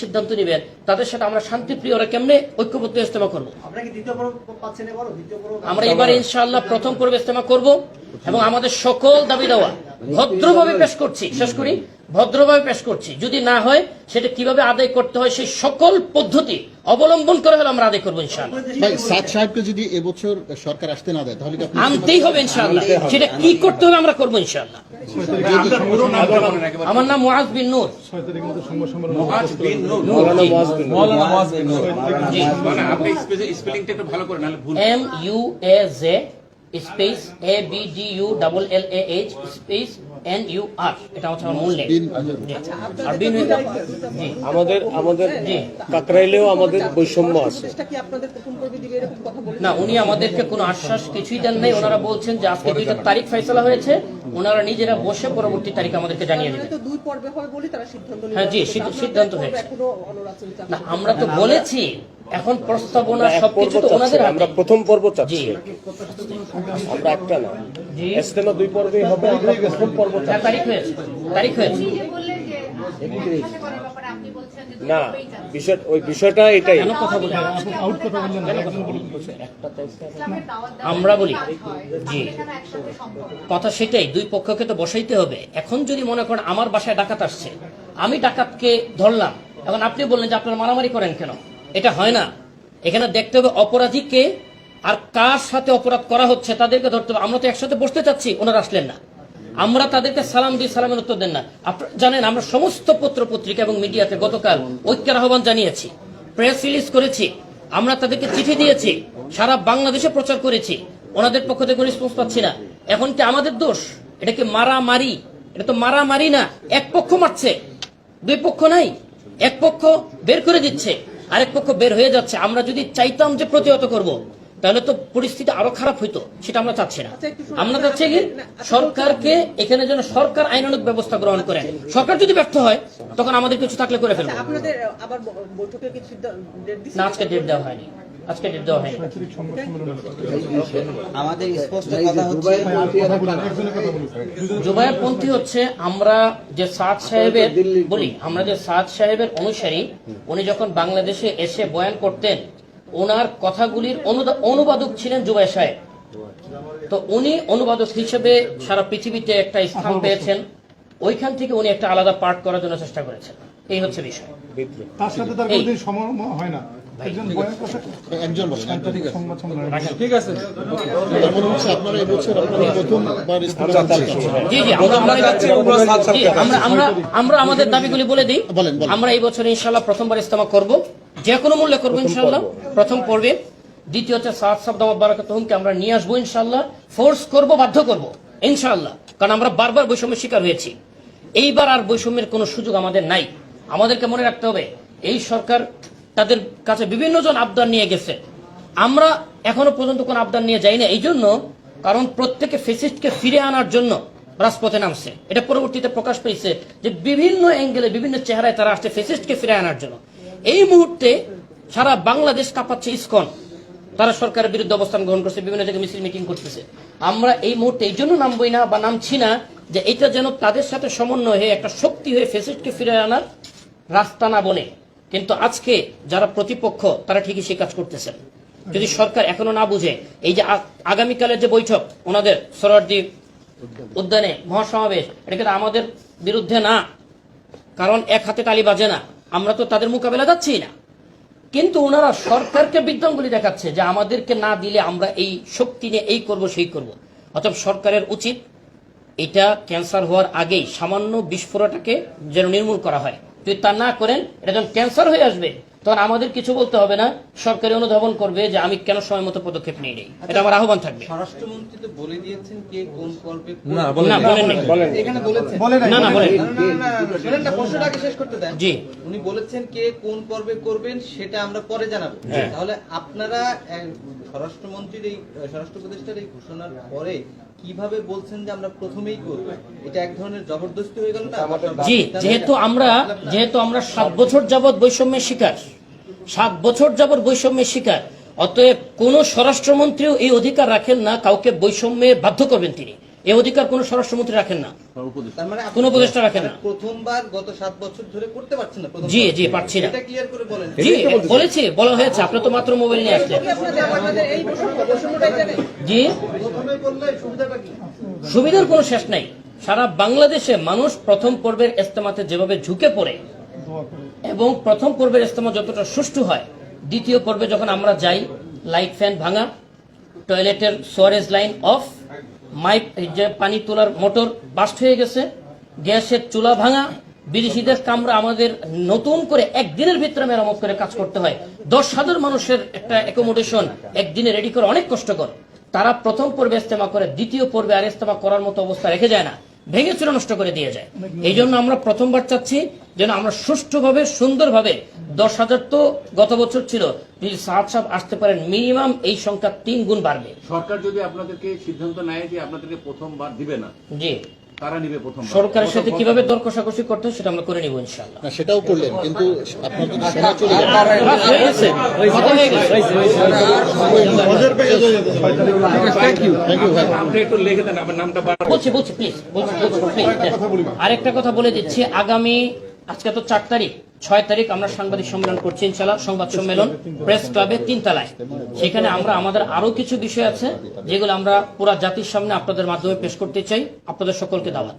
সিদ্ধান্ত নেবেন তাদের সাথে আমরা শান্তিপ্রিয়রা কেমনে ঐক্যবদ্ধ ইস্তেমা করব? আমরা এবার ইনশাল্লাহ প্রথম পর্বে ইস্তেমা করব এবং আমাদের সকল দাবি দেওয়া ভদ্রভাবে পেশ করছি শেষ করি ভদ্রভাবে পেশ করছি। যদি না হয় সেটা কীভাবে আদায় করতে হয় সেই সকল পদ্ধতি অবলম্বন করে হলে আমরা আদায় করব ইনশাআল্লাহ। ভাই সাদ সাহেবকে যদি এবছর সরকার আসতে না দেয় তাহলে আনতেই হবে ইনশাআল্লাহ। সেটা কি করতে হবে আমরা করব ইনশাআল্লাহ। আমার নাম মুআজ বিন নূর। মানে আপনি স্পেলিংটা একটু ভালো করে নাহলে ভুল। M U A J space A B D U double L A H space N U R এটা হচ্ছে আমার মূল নেম বিন জি। আমাদের আমাদের জি। কাকরাইলেও আমাদের বৈষম্য আছে। চেষ্টা কি আপনাদের প্রথম পর্বে দিবে? এরকম কথা বলে না উনি আমাদেরকে কোনো আশ্বাস কিছুই দেন নাই। ওনারা বলছেন যে আজকে দুইটা তারিখ ফয়সলা হয়েছে। ওনারা নিজেরা বসে পরবর্তী তারিখ আমাদেরকে জানিয়ে দেবেন তো দুই পর্বে হয় বলে তারা সিদ্ধান্ত নিল হ্যাঁ, জি, সিদ্ধান্ত হয়েছে। না আমরা তো বলেছি এখন প্রস্তাবনা সবকিছু তো ওনাদের আমরা প্রথম পর্ব চাচ্ছি। আমরা একটা না। জি। দুই পর্বেই হবে আমরা প্রথম পর্ব হ্যাঁ, তারিখ হয়েছে তারিখ হয়েছে। না বিষয় ওই বিষয়টা এটাই। আমরা বলি জি? কথা সেটাই দুই পক্ষকে তো বসাইতে হবে। এখন যদি মনে করেন আমার বাসায় ডাকাত আসছে আমি ডাকাতকে ধরলাম এখন আপনি বললেন যে আপনারা মারামারি করেন কেন? এটা হয় না। এখানে দেখতে হবে অপরাধীকে আর কার সাথে অপরাধ করা হচ্ছে তাদেরকে ধরতে হবে। আমরা তো একসাথে বসতে চাচ্ছি, ওনারা আসলেন না। আমরা তাদেরকে সালাম দিয়ে সালামের উত্তর দেন না। জানেন, আমরা সমস্ত পত্র পত্রিকা এবং মিডিয়াতে গতকাল ঐক্যের আহ্বান জানিয়েছি, প্রেস রিলিজ করেছি, আমরা তাদেরকে চিঠি দিয়েছি, সারা বাংলাদেশে প্রচার করেছি। ওনাদের পক্ষ থেকে রেসপন্স পাচ্ছি না। এখন কি আমাদের দোষ? এটা কি মারামারি? এটা তো মারামারি না, এক পক্ষ মারছে, দুই পক্ষ নাই, এক পক্ষ বের করে দিচ্ছে। আরেক পক্ষ বের হয়ে যাচ্ছে আমরা যদি চাইতাম যে প্রতিহত করব। তাহলে তো পরিস্থিতি আরও খারাপ হইতো সেটা আমরা চাচ্ছি না। আচ্ছা। আমরা চাচ্ছি কি সরকারকে এখানে যেন সরকার আইনানুগ ব্যবস্থা গ্রহণ করে। সরকার যদি ব্যর্থ হয় তখন আমাদের কিছু থাকলে করে ফেলব। আচ্ছা, আপনাদের আবার বৈঠকে? না আজকে ডেট দেওয়া হয়নি। আজকে ডেট দেওয়া হয়নি। আমাদের স্পষ্ট কথা হচ্ছে জুবায়ের পন্থী হচ্ছে আমরা যে সাদ সাহেবের বলি আমরা যে সাদ সাহেবের অনুসারী উনি যখন বাংলাদেশে এসে বয়ান করতেন ওনার কথাগুলির অনুবাদক ছিলেন জুবাই সাহেব। তো উনি অনুবাদক হিসেবে সারা পৃথিবীতে একটা স্থান পেয়েছেন। ওইখান থেকে উনি একটা আলাদা পার্ট করার জন্য চেষ্টা করেছেন। এই হচ্ছে বিষয়। তার সাথে তার কোনোদিন সময় হয় না। একজন আপনারা এবছর আপনারা প্রথমবার জি জি আমরা আমরা জি, আমরা আমরা আমরা আমাদের দাবিগুলি বলে দিই। আমরা এই বছর ইনশাল্লাহ প্রথমবার ইস্তেমা করব। যে কোনো মূল্যে করব ইনশাল্লাহ প্রথম পর্বে। দ্বিতীয় হচ্ছে সাত সাবদাম বারাকাতহুমকে আমরা নিয়ে আসব ইনশাল্লাহ ফোর্স করব বাধ্য করব ইনশাল্লাহ কারণ আমরা বারবার বৈষম্যের শিকার হয়েছি। এইবার আর বৈষম্যের কোনো সুযোগ আমাদের নাই। আমাদেরকে মনে রাখতে হবে এই সরকার তাদের কাছে বিভিন্ন জন আবদার নিয়ে গেছে। আমরা এখনও পর্যন্ত কোন আবদার নিয়ে যাই না এই জন্য কারণ প্রত্যেকে ফেসিস্টকে ফিরে আনার জন্য রাজপথে নামছে। এটা পরবর্তীতে প্রকাশ পেয়েছে যে বিভিন্ন অ্যাঙ্গেলে বিভিন্ন চেহারায় তারা আসছে ফেসিস্টকে ফিরে আনার জন্য। এই মুহূর্তে সারা বাংলাদেশ কাঁপাচ্ছে ইসকন। তারা সরকারের বিরুদ্ধে অবস্থান গ্রহণ করছে, বিভিন্ন জায়গায় মিছিল মিটিং করতেছে। আমরা এই মুহূর্তে এই জন্য নামবই না বা নামছি না যে এটা যেন তাদের সাথে সমন্বয় হয়ে একটা শক্তি হয়ে ফেসিস্টকে ফিরে আনার রাস্তা না বনে। কিন্তু আজকে যারা প্রতিপক্ষ, তারা ঠিকই সে কাজ করতেছেন। যদি সরকার এখনও না বুঝে, এই যে আগামীকালের যে বৈঠক, ওনাদের সরোয়ার্দি উদ্যানে মহাসমাবেশ, এটা কিন্তু আমাদের বিরুদ্ধে না। কারণ এক হাতে তালি বাজে না। আমরা তো তাদের মোকাবেলা যাচ্ছি না। কিন্তু ওনারা সরকারকে বিদ্যঙ্গুলি দেখাচ্ছে যে আমাদেরকে না দিলে আমরা এই শক্তি নিয়ে এই করব, সেই করব। অর্থাৎ সরকারের উচিত এটা ক্যান্সার হওয়ার আগেই সামান্য বিস্ফোরণটাকে যেন নির্মূল করা হয়। যদি তা না করেন, এটা যখন ক্যান্সার হয়ে আসবে। তখন আমাদের কিছু বলতে হবে না। সরকারি অনুধাবন করবে যে আমি কেন সময় মতো পদক্ষেপ নিয়ে নেই। এটা আমার আহ্বান থাকবে। স্বরাষ্ট্রমন্ত্রী তো বলে দিয়েছেন কে কোন পর্বে না বলেন নাই। বলেন এখানে বলেছেন। না না বলেন না, না, না, শোনেন না, প্রশ্নটা আগে শেষ করতে দেন। জি। উনি বলেছেন কে কোন পর্বে করবেন সেটা আমরা পরে জানাব। তাহলে আপনারা স্বরাষ্ট্রমন্ত্রীর এই স্বরাষ্ট্র উপদেষ্টার এই ঘোষণার পরে কীভাবে বলছেন যে আমরা প্রথমেই করব? এটা এক ধরনের জবরদস্তি হয়ে গেল না? জি যেহেতু আমরা যেহেতু আমরা সাত বছর যাবৎ বৈষম্যের শিকার সাত বছর যাবৎ বৈষম্যের শিকার। অতএব কোন স্বরাষ্ট্রমন্ত্রীও এই অধিকার রাখেন না কাউকে বৈষম্যে বাধ্য করবেন তিনি। এই অধিকার কোনো স্বরাষ্ট্রমন্ত্রী রাখেন না। তার মানে কোনো উপদেষ্টা রাখেন না। প্রথমবার গত সাত বছর ধরে করতে পারছেন না জি, জি, পারছি না। এটা ক্লিয়ার করে বলেন। জি বলেছি বলা হয়েছে আপনি তো মাত্র মোবাইল নিয়ে আসলেন। জি। সুবিধার কোনো শেষ নাই। সারা বাংলাদেশে মানুষ প্রথম পর্বের ইস্তেমাতে যেভাবে ঝুঁকে পড়ে এবং প্রথম পর্বের ইস্তেমা যতটা সুষ্ঠু হয়, দ্বিতীয় পর্বে যখন আমরা যাই, লাইট ফ্যান ভাঙা, টয়লেটের সোয়ারেজ লাইন অফ যে পানি তোলার মোটর বাস্ট হয়ে গেছে, গ্যাসের চুলা ভাঙা বিদেশিদের কামরা আমাদের নতুন করে একদিনের ভিতরে মেরামত করে কাজ করতে হয়। দশ হাজার মানুষের একটা অ্যাকোমোডেশন একদিনে রেডি করা অনেক কষ্টকর। তারা প্রথম পর্বে ইস্তেমা করে, দ্বিতীয় পর্বে আর ইস্তেমা করার মতো অবস্থা রেখে যায় না। ভেঙে চুরে নষ্ট করে দিয়ে যায়। এই জন্য আমরা প্রথমবার চাচ্ছি যেন আমরা সুষ্ঠুভাবে সুন্দরভাবে দশ হাজার তো গত বছর ছিল যদি সাত সাহেব আসতে পারেন মিনিমাম এই সংখ্যা তিন গুণ বাড়বে। সরকার যদি আপনাদেরকে সিদ্ধান্ত নেয় যে আপনাদেরকে প্রথমবার দিবে না জি। তারা নিবে প্রথমবার সরকারের সাথে কীভাবে দর কষাকষি করতে হয় সেটা আমরা করে নিব ইনশাল্লাহ না সেটাও করলেন কিন্তু আপনার যদি সময় চলে হয়ে হয়ে। বলছি বলছি প্লিজ বলছি আরেকটা কথা বলে দিচ্ছি আগামী আজকে তো চার তারিখ ছয় তারিখ আমরা সাংবাদিক সম্মেলন করছি ইনশাল্লাহ সংবাদ সম্মেলন, প্রেস ক্লাবে তিন তালায়। সেখানে আমরা, আমাদের আরও কিছু বিষয় আছে, যেগুলো আমরা পুরা জাতির সামনে আপনাদের মাধ্যমে পেশ করতে চাই। আপনাদের সকলকে দাওয়াত।